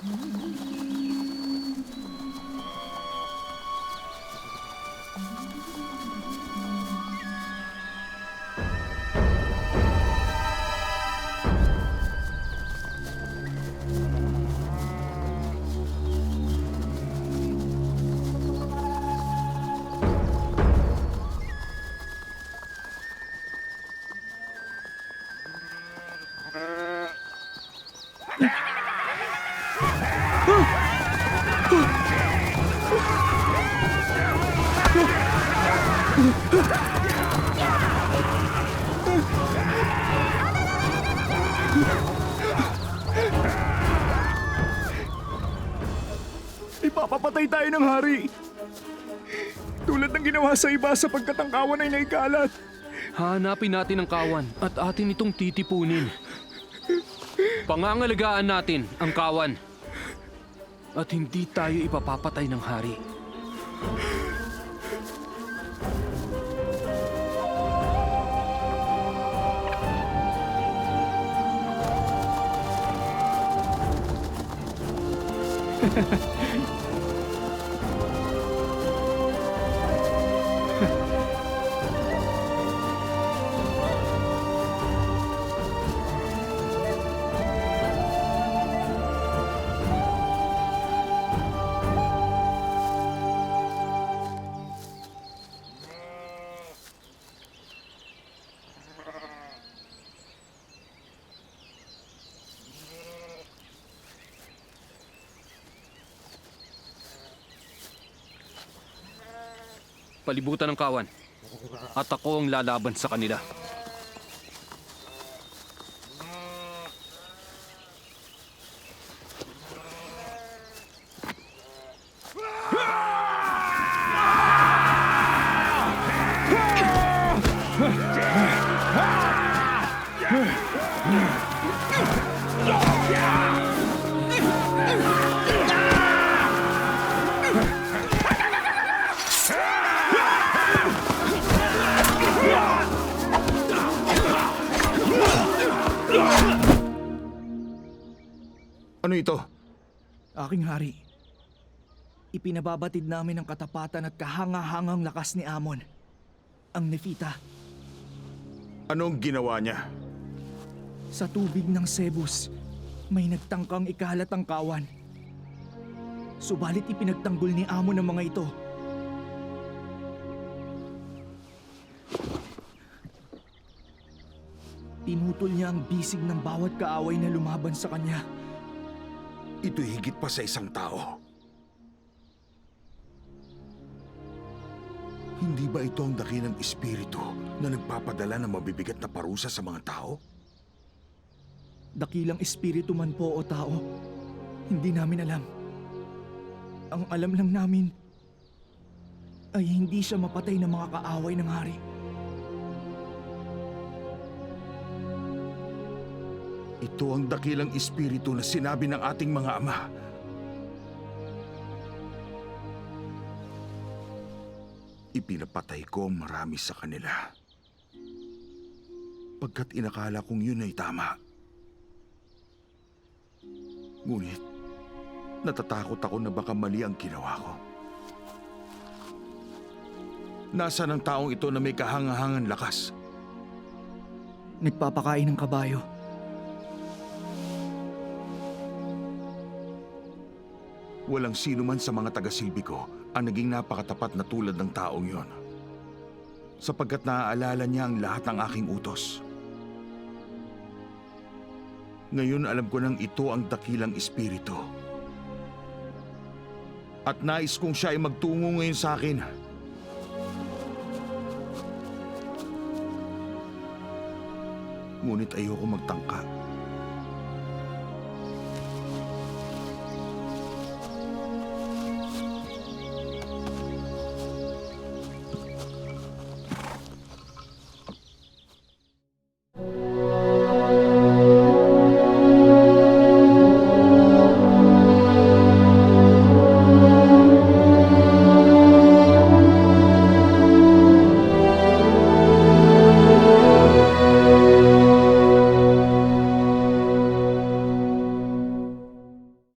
Mm-hmm. Ipapapatay tayo ng hari. Tulad ng ginawa sa iba sapagkat ang kawan ay naikalat. Hanapin natin ang kawan at atin itong titipunin. Pangangalagaan natin ang kawan. At hindi tayo ipapapatay ng hari. Palibutan ng kawan. At ako ang lalaban sa kanila. Ano ito? Aking hari, ipinababatid namin ang katapatan at kahangahangang lakas ni Amon, ang Nefita, Anong ginawa niya? sa tubig ng Sebus. May nagtangkang ikalat ang kawan. Subalit ipinagtanggol ni Amon ang mga ito. Pinutol niya ang bisig ng bawat kaaway na lumaban sa kanya. Ito'y higit pa sa isang tao. Hindi ba ito ang dakilang espiritu na nagpapadala ng mabibigat na parusa sa mga tao? Dakilang espiritu man po o tao, hindi namin alam. Ang alam lang namin ay hindi siya mapatay ng mga kaaway ng hari. Ito ang dakilang espiritu na sinabi ng ating mga ama. Ipinapatay ko marami sa kanila. Pagkat inakala kong yun ay tama. Ngunit, natatakot ako na baka mali ang ginawa ko. Nasaan ang taong ito na may kahangahangan lakas? Nagpapakain ng kabayo. Walang sino man sa mga taga-silbi ko ang naging napakatapat na tulad ng taong yon. Sapagkat naaalala niya ang lahat ng aking utos. Ngayon alam ko nang ito ang dakilang espiritu. At nais kong siya ay magtungo ngayon sa akin. Ngunit ayoko magtangka.